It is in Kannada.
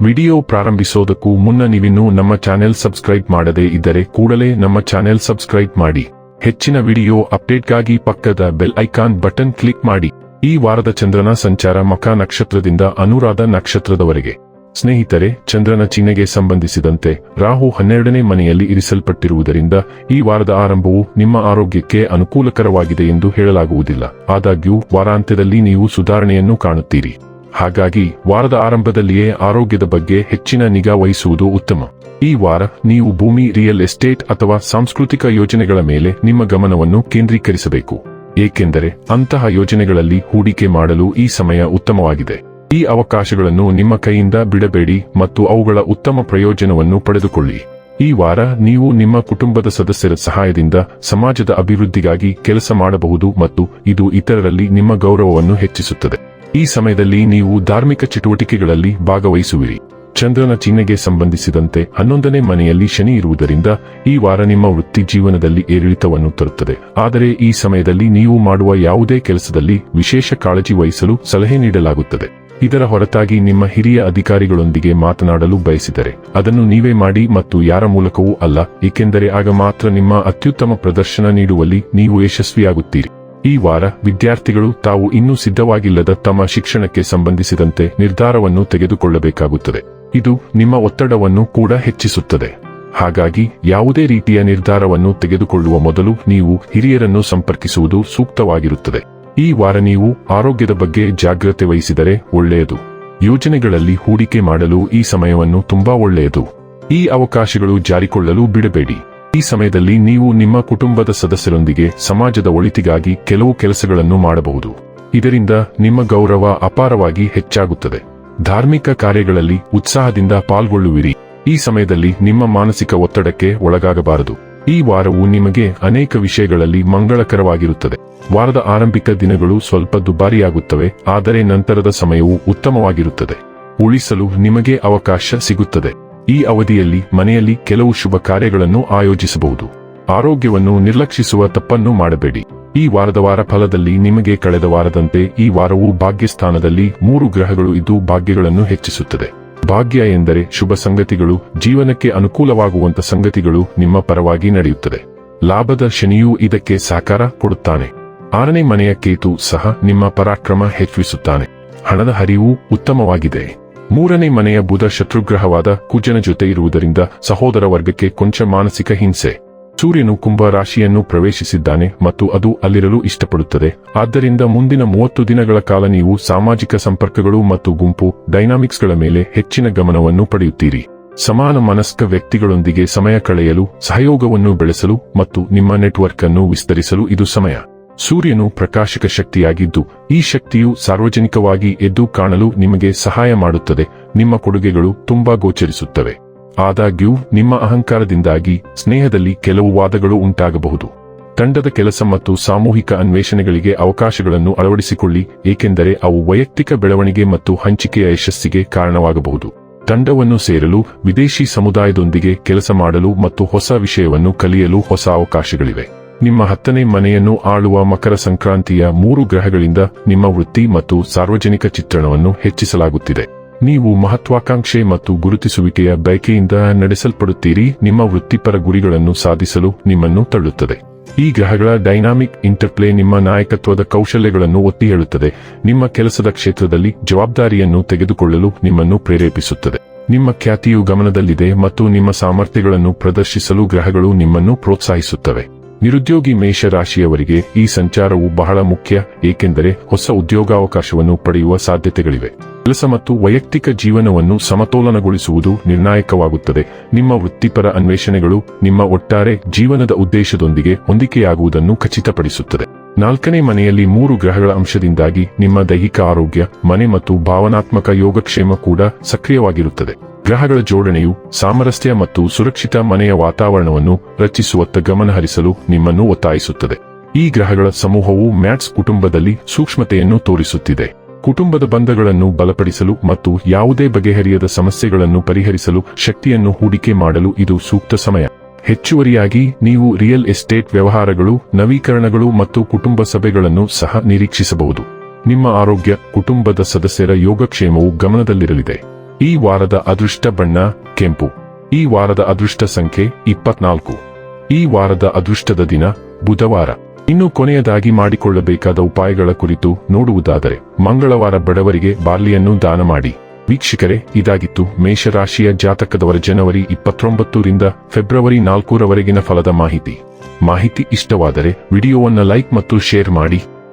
ವಿಡಿಯೋ ಪ್ರಾರಂಭಿಸೋದಕ್ಕೂ ಮುನ್ನ ನೀವಿನ್ನೂ ನಮ್ಮ ಚಾನೆಲ್ ಸಬ್ಸ್ಕ್ರೈಬ್ ಮಾಡದೇ ಇದ್ದರೆ ಕೂಡಲೇ ನಮ್ಮ ಚಾನೆಲ್ ಸಬ್ಸ್ಕ್ರೈಬ್ ಮಾಡಿ. ಹೆಚ್ಚಿನ ವಿಡಿಯೋ ಅಪ್ಡೇಟ್ಗಾಗಿ ಪಕ್ಕದ ಬೆಲ್ ಐಕಾನ್ ಬಟನ್ ಕ್ಲಿಕ್ ಮಾಡಿ. ಈ ವಾರದ ಚಂದ್ರನ ಸಂಚಾರ ಮಕ ನಕ್ಷತ್ರದಿಂದ ಅನುರಾಧ ನಕ್ಷತ್ರದವರೆಗೆ. ಸ್ನೇಹಿತರೆ, ಚಂದ್ರನ ಚಿಹ್ನೆಗೆ ಸಂಬಂಧಿಸಿದಂತೆ ರಾಹು ಹನ್ನೆರಡನೇ ಮನೆಯಲ್ಲಿ ಇರಿಸಲ್ಪಟ್ಟಿರುವುದರಿಂದ ಈ ವಾರದ ಆರಂಭವು ನಿಮ್ಮ ಆರೋಗ್ಯಕ್ಕೆ ಅನುಕೂಲಕರವಾಗಿದೆ ಎಂದು ಹೇಳಲಾಗುವುದಿಲ್ಲ. ಆದಾಗ್ಯೂ, ವಾರಾಂತ್ಯದಲ್ಲಿ ನೀವು ಸುಧಾರಣೆಯನ್ನು ಕಾಣುತ್ತೀರಿ. ಹಾಗಾಗಿ ವಾರದ ಆರಂಭದಲ್ಲಿಯೇ ಆರೋಗ್ಯದ ಬಗ್ಗೆ ಹೆಚ್ಚಿನ ನಿಗಾ ವಹಿಸುವುದು ಉತ್ತಮ. ಈ ವಾರ ನೀವು ಭೂಮಿ, ರಿಯಲ್ ಎಸ್ಟೇಟ್ ಅಥವಾ ಸಾಂಸ್ಕೃತಿಕ ಯೋಜನೆಗಳ ಮೇಲೆ ನಿಮ್ಮ ಗಮನವನ್ನು ಕೇಂದ್ರೀಕರಿಸಬೇಕು. ಏಕೆಂದರೆ ಅಂತಹ ಯೋಜನೆಗಳಲ್ಲಿ ಹೂಡಿಕೆ ಮಾಡಲು ಈ ಸಮಯ ಉತ್ತಮವಾಗಿದೆ. ಈ ಅವಕಾಶಗಳನ್ನು ನಿಮ್ಮ ಕೈಯಿಂದ ಬಿಡಬೇಡಿ ಮತ್ತು ಅವುಗಳ ಉತ್ತಮ ಪ್ರಯೋಜನವನ್ನು ಪಡೆದುಕೊಳ್ಳಿ. ಈ ವಾರ ನೀವು ನಿಮ್ಮ ಕುಟುಂಬದ ಸದಸ್ಯರ ಸಹಾಯದಿಂದ ಸಮಾಜದ ಅಭಿವೃದ್ಧಿಗಾಗಿ ಕೆಲಸ ಮಾಡಬಹುದು ಮತ್ತು ಇದು ಇತರರಲ್ಲಿ ನಿಮ್ಮ ಗೌರವವನ್ನು ಹೆಚ್ಚಿಸುತ್ತದೆ. ಈ ಸಮಯದಲ್ಲಿ ನೀವು ಧಾರ್ಮಿಕ ಚಟುವಟಿಕೆಗಳಲ್ಲಿ ಭಾಗವಹಿಸುವಿರಿ. ಚಂದ್ರನ ಚಿಹ್ನೆಗೆ ಸಂಬಂಧಿಸಿದಂತೆ ಹನ್ನೊಂದನೇ ಮನೆಯಲ್ಲಿ ಶನಿ ಇರುವುದರಿಂದ ಈ ವಾರ ನಿಮ್ಮ ವೃತ್ತಿ ಜೀವನದಲ್ಲಿ ಏರಿಳಿತವನ್ನು ತರುತ್ತದೆ. ಆದರೆ ಈ ಸಮಯದಲ್ಲಿ ನೀವು ಮಾಡುವ ಯಾವುದೇ ಕೆಲಸದಲ್ಲಿ ವಿಶೇಷ ಕಾಳಜಿ ವಹಿಸಲು ಸಲಹೆ ನೀಡಲಾಗುತ್ತದೆ. ಇದರ ಹೊರತಾಗಿ ನಿಮ್ಮ ಹಿರಿಯ ಅಧಿಕಾರಿಗಳೊಂದಿಗೆ ಮಾತನಾಡಲು ಬಯಸಿದರೆ ಅದನ್ನು ನೀವೇ ಮಾಡಿ ಮತ್ತು ಯಾರ ಮೂಲಕವೂ ಅಲ್ಲ, ಏಕೆಂದರೆ ಆಗ ಮಾತ್ರ ನಿಮ್ಮ ಅತ್ಯುತ್ತಮ ಪ್ರದರ್ಶನ ನೀಡುವಲ್ಲಿ ನೀವು ಯಶಸ್ವಿಯಾಗುತ್ತೀರಿ. ಈ ವಾರ ವಿದ್ಯಾರ್ಥಿಗಳು ತಾವು ಇನ್ನೂ ಸಿದ್ಧವಾಗಿಲ್ಲದ ತಮ್ಮ ಶಿಕ್ಷಣಕ್ಕೆ ಸಂಬಂಧಿಸಿದಂತೆ ನಿರ್ಧಾರವನ್ನು ತೆಗೆದುಕೊಳ್ಳಬೇಕಾಗುತ್ತದೆ. ಇದು ನಿಮ್ಮ ಒತ್ತಡವನ್ನು ಕೂಡ ಹೆಚ್ಚಿಸುತ್ತದೆ. ಹಾಗಾಗಿ ಯಾವುದೇ ರೀತಿಯ ನಿರ್ಧಾರವನ್ನು ತೆಗೆದುಕೊಳ್ಳುವ ಮೊದಲು ನೀವು ಹಿರಿಯರನ್ನು ಸಂಪರ್ಕಿಸುವುದು ಸೂಕ್ತವಾಗಿರುತ್ತದೆ. ಈ ವಾರ ನೀವು ಆರೋಗ್ಯದ ಬಗ್ಗೆ ಜಾಗ್ರತೆ ವಹಿಸಿದರೆ ಒಳ್ಳೆಯದು. ಯೋಜನೆಗಳಲ್ಲಿ ಹೂಡಿಕೆ ಮಾಡಲು ಈ ಸಮಯವನ್ನು ತುಂಬಾ ಒಳ್ಳೆಯದು. ಈ ಅವಕಾಶಗಳು ಜಾರಿಕೊಳ್ಳಲು ಬಿಡಬೇಡಿ. ಈ ಸಮಯದಲ್ಲಿ ನೀವು ನಿಮ್ಮ ಕುಟುಂಬದ ಸದಸ್ಯರೊಂದಿಗೆ ಸಮಾಜದ ಒಳಿತಿಗಾಗಿ ಕೆಲವು ಕೆಲಸಗಳನ್ನು ಮಾಡಬಹುದು. ಇದರಿಂದ ನಿಮ್ಮ ಗೌರವ ಅಪಾರವಾಗಿ ಹೆಚ್ಚಾಗುತ್ತದೆ. ಧಾರ್ಮಿಕ ಕಾರ್ಯಗಳಲ್ಲಿ ಉತ್ಸಾಹದಿಂದ ಪಾಲ್ಗೊಳ್ಳುವಿರಿ. ಈ ಸಮಯದಲ್ಲಿ ನಿಮ್ಮ ಮಾನಸಿಕ ಒತ್ತಡಕ್ಕೆ ಒಳಗಾಗಬಾರದು. ಈ ವಾರವು ನಿಮಗೆ ಅನೇಕ ವಿಷಯಗಳಲ್ಲಿ ಮಂಗಳಕರವಾಗಿರುತ್ತದೆ. ವಾರದ ಆರಂಭಿಕ ದಿನಗಳು ಸ್ವಲ್ಪ ದುಬಾರಿಯಾಗುತ್ತವೆ, ಆದರೆ ನಂತರದ ಸಮಯವು ಉತ್ತಮವಾಗಿರುತ್ತದೆ. ಉಳಿಸಲು ನಿಮಗೆ ಅವಕಾಶ ಸಿಗುತ್ತದೆ. ಈ ಅವಧಿಯಲ್ಲಿ ಮನೆಯಲ್ಲಿ ಕೆಲವು ಶುಭ ಕಾರ್ಯಗಳನ್ನು ಆಯೋಜಿಸಬಹುದು. ಆರೋಗ್ಯವನ್ನು ನಿರ್ಲಕ್ಷಿಸುವ ತಪ್ಪನ್ನು ಮಾಡಬೇಡಿ. ಈ ವಾರದ ವಾರ ಫಲದಲ್ಲಿ ನಿಮಗೆ ಕಳೆದ ವಾರದಂತೆ ಈ ವಾರವು ಭಾಗ್ಯಸ್ಥಾನದಲ್ಲಿ ಮೂರು ಗ್ರಹಗಳು ಇದ್ದು ಭಾಗ್ಯಗಳನ್ನು ಹೆಚ್ಚಿಸುತ್ತದೆ. ಭಾಗ್ಯ ಎಂದರೆ ಶುಭ ಸಂಗತಿಗಳು, ಜೀವನಕ್ಕೆ ಅನುಕೂಲವಾಗುವಂತ ಸಂಗತಿಗಳು ನಿಮ್ಮ ಪರವಾಗಿ ನಡೆಯುತ್ತದೆ. ಲಾಭದ ಶನಿಯೂ ಇದಕ್ಕೆ ಸಾಕಾರ ಕೊಡುತ್ತಾನೆ. ಆರನೇ ಮನೆಯ ಕೇತು ಸಹ ನಿಮ್ಮ ಪರಾಕ್ರಮ ಹೆಚ್ಚಿಸುತ್ತಾನೆ. ಹಣದ ಹರಿವು ಉತ್ತಮವಾಗಿದೆ. ಮೂರನೇ ಮನೆಯ ಬುಧ ಶತ್ರುಗ್ರಹವಾದ ಕುಜನ ಜೊತೆ ಇರುವುದರಿಂದ ಸಹೋದರ ವರ್ಗಕ್ಕೆ ಕೊಂಚ ಮಾನಸಿಕ ಹಿಂಸೆ. ಸೂರ್ಯನು ಕುಂಭ ರಾಶಿಯನ್ನು ಪ್ರವೇಶಿಸಿದ್ದಾನೆ ಮತ್ತು ಅದು ಅಲ್ಲಿರಲು ಇಷ್ಟಪಡುತ್ತದೆ. ಆದ್ದರಿಂದ ಮುಂದಿನ ಮೂವತ್ತು ದಿನಗಳ ಕಾಲ ನೀವು ಸಾಮಾಜಿಕ ಸಂಪರ್ಕಗಳು ಮತ್ತು ಗುಂಪು, ಡೈನಾಮಿಕ್ಸ್ಗಳ ಮೇಲೆ ಹೆಚ್ಚಿನ ಗಮನವನ್ನು ಪಡೆಯುತ್ತೀರಿ. ಸಮಾನ ಮನಸ್ಕ ವ್ಯಕ್ತಿಗಳೊಂದಿಗೆ ಸಮಯ ಕಳೆಯಲು, ಸಹಯೋಗವನ್ನು ಬೆಳೆಸಲು ಮತ್ತು ನಿಮ್ಮ ನೆಟ್ವರ್ಕ್ ಅನ್ನು ವಿಸ್ತರಿಸಲು ಇದು ಸಮಯ. ಸೂರ್ಯನು ಪ್ರಕಾಶಕ ಶಕ್ತಿಯಾಗಿದ್ದು, ಈ ಶಕ್ತಿಯು ಸಾರ್ವಜನಿಕವಾಗಿ ಎದ್ದು ಕಾಣಲು ನಿಮಗೆ ಸಹಾಯ ಮಾಡುತ್ತದೆ, ನಿಮ್ಮ ಕೊಡುಗೆಗಳು ತುಂಬಾ ಗೋಚರಿಸುತ್ತವೆ. ಆದಾಗ್ಯೂ, ನಿಮ್ಮ ಅಹಂಕಾರದಿಂದಾಗಿ ಸ್ನೇಹದಲ್ಲಿ ಕೆಲವು ವಾದಗಳು ಉಂಟಾಗಬಹುದು. ತಂಡದ ಕೆಲಸ ಮತ್ತು ಸಾಮೂಹಿಕ ಅನ್ವೇಷಣೆಗಳಿಗೆ ಅವಕಾಶಗಳನ್ನು ಅಳವಡಿಸಿಕೊಳ್ಳಿ, ಏಕೆಂದರೆ ಅವು ವೈಯಕ್ತಿಕ ಬೆಳವಣಿಗೆ ಮತ್ತು ಹಂಚಿಕೆಯ ಯಶಸ್ಸಿಗೆ ಕಾರಣವಾಗಬಹುದು. ತಂಡವನ್ನು ಸೇರಲು ವಿದೇಶಿ ಸಮುದಾಯದೊಂದಿಗೆ ಕೆಲಸ ಮಾಡಲು ಮತ್ತು ಹೊಸ ವಿಷಯವನ್ನು ಕಲಿಯಲು ಹೊಸ ಅವಕಾಶಗಳಿವೆ. ನಿಮ್ಮ ಹತ್ತನೇ ಮನೆಯನ್ನು ಆಳುವ ಮಕರ ಸಂಕ್ರಾಂತಿಯ ಮೂರು ಗ್ರಹಗಳಿಂದ ನಿಮ್ಮ ವೃತ್ತಿ ಮತ್ತು ಸಾರ್ವಜನಿಕ ಚಿತ್ರಣವನ್ನು ಹೆಚ್ಚಿಸಲಾಗುತ್ತಿದೆ. ನೀವು ಮಹತ್ವಾಕಾಂಕ್ಷೆ ಮತ್ತು ಗುರುತಿಸುವಿಕೆಯ ಬಯಕೆಯಿಂದ ನಡೆಸಲ್ಪಡುತ್ತೀರಿ. ನಿಮ್ಮ ವೃತ್ತಿಪರ ಗುರಿಗಳನ್ನು ಸಾಧಿಸಲು ನಿಮ್ಮನ್ನು ತಳ್ಳುತ್ತದೆ. ಈ ಗ್ರಹಗಳ ಡೈನಾಮಿಕ್ ಇಂಟರ್ಪ್ಲೇ ನಿಮ್ಮ ನಾಯಕತ್ವದ ಕೌಶಲ್ಯಗಳನ್ನು ಒತ್ತಿ ಹೇಳುತ್ತದೆ. ನಿಮ್ಮ ಕೆಲಸದ ಕ್ಷೇತ್ರದಲ್ಲಿ ಜವಾಬ್ದಾರಿಯನ್ನು ತೆಗೆದುಕೊಳ್ಳಲು ನಿಮ್ಮನ್ನು ಪ್ರೇರೇಪಿಸುತ್ತದೆ. ನಿಮ್ಮ ಖ್ಯಾತಿಯು ಗಮನದಲ್ಲಿದೆ ಮತ್ತು ನಿಮ್ಮ ಸಾಮರ್ಥ್ಯಗಳನ್ನು ಪ್ರದರ್ಶಿಸಲು ಗ್ರಹಗಳು ನಿಮ್ಮನ್ನು ಪ್ರೋತ್ಸಾಹಿಸುತ್ತವೆ. ನಿರುದ್ಯೋಗಿ ಮೇಷರಾಶಿಯವರಿಗೆ ಈ ಸಂಚಾರವು ಬಹಳ ಮುಖ್ಯ, ಏಕೆಂದರೆ ಹೊಸ ಉದ್ಯೋಗಾವಕಾಶವನ್ನು ಪಡೆಯುವ ಸಾಧ್ಯತೆಗಳಿವೆ. ಕೆಲಸ ಮತ್ತು ವೈಯಕ್ತಿಕ ಜೀವನವನ್ನು ಸಮತೋಲನಗೊಳಿಸುವುದು ನಿರ್ಣಾಯಕವಾಗುತ್ತದೆ. ನಿಮ್ಮ ವೃತ್ತಿಪರ ಅನ್ವೇಷಣೆಗಳು ನಿಮ್ಮ ಒಟ್ಟಾರೆ ಜೀವನದ ಉದ್ದೇಶದೊಂದಿಗೆ ಹೊಂದಿಕೆಯಾಗುವುದನ್ನು ಖಚಿತಪಡಿಸುತ್ತದೆ. ನಾಲ್ಕನೇ ಮನೆಯಲ್ಲಿ ಮೂರು ಗ್ರಹಗಳ ಅಂಶದಿಂದಾಗಿ ನಿಮ್ಮ ದೈಹಿಕ ಆರೋಗ್ಯ, ಮನೆ ಮತ್ತು ಭಾವನಾತ್ಮಕ ಯೋಗಕ್ಷೇಮ ಕೂಡ ಸಕ್ರಿಯವಾಗಿರುತ್ತದೆ. ಗ್ರಹಗಳ ಜೋಡಣೆಯು ಸಾಮರಸ್ಯ ಮತ್ತು ಸುರಕ್ಷಿತ ಮನೆಯ ವಾತಾವರಣವನ್ನು ರಚಿಸುವತ್ತ ಗಮನಹರಿಸಲು ನಿಮ್ಮನ್ನು ಒತ್ತಾಯಿಸುತ್ತದೆ. ಈ ಗ್ರಹಗಳ ಸಮೂಹವು ಮ್ಯಾಟ್ಸ್ ಕುಟುಂಬದಲ್ಲಿ ಸೂಕ್ಷ್ಮತೆಯನ್ನು ತೋರಿಸುತ್ತಿದೆ. ಕುಟುಂಬದ ಬಂಧಗಳನ್ನು ಬಲಪಡಿಸಲು ಮತ್ತು ಯಾವುದೇ ಬಗೆಹರಿಯದ ಸಮಸ್ಯೆಗಳನ್ನು ಪರಿಹರಿಸಲು ಶಕ್ತಿಯನ್ನು ಹೂಡಿಕೆ ಮಾಡಲು ಇದು ಸೂಕ್ತ ಸಮಯ. ಹೆಚ್ಚುವರಿಯಾಗಿ, ನೀವು ರಿಯಲ್ ಎಸ್ಟೇಟ್ ವ್ಯವಹಾರಗಳು, ನವೀಕರಣಗಳು ಮತ್ತು ಕುಟುಂಬ ಸಭೆಗಳನ್ನು ಸಹ ನಿರೀಕ್ಷಿಸಬಹುದು. ನಿಮ್ಮ ಆರೋಗ್ಯ, ಕುಟುಂಬದ ಸದಸ್ಯರ ಯೋಗಕ್ಷೇಮವು ಗಮನದಲ್ಲಿರಲಿದೆ. ಈ ವಾರದ ಅದೃಷ್ಟ ಬಣ್ಣ ಕೆಂಪು. ಈ ವಾರದ ಅದೃಷ್ಟ ಸಂಖ್ಯೆ ಇಪ್ಪತ್ನಾಲ್ಕು. ಈ ವಾರದ ಅದೃಷ್ಟದ ದಿನ, ಬುಧವಾರ. ಇನ್ನು ಕೊನೆಯದಾಗಿ ಮಾಡಿಕೊಳ್ಳಬೇಕಾದ ಉಪಾಯಗಳ ಕುರಿತು ನೋಡುವುದಾದರೆ, ಮಂಗಳವಾರ ಬಡವರಿಗೆ ಬಾರ್ಲಿಯನ್ನು ದಾನ ಮಾಡಿ. ವೀಕ್ಷಕರೇ, ಇದಾಗಿತ್ತು ಮೇಷರಾಶಿಯ ಜಾತಕದವರ ಜನವರಿ ಇಪ್ಪತ್ತೊಂಬತ್ತರಿಂದ ಫೆಬ್ರವರಿ ನಾಲ್ಕರವರೆಗಿನ ಫಲದ ಮಾಹಿತಿ. ಮಾಹಿತಿ ಇಷ್ಟವಾದರೆ ವಿಡಿಯೋವನ್ನು ಲೈಕ್ ಮತ್ತು ಶೇರ್ ಮಾಡಿ.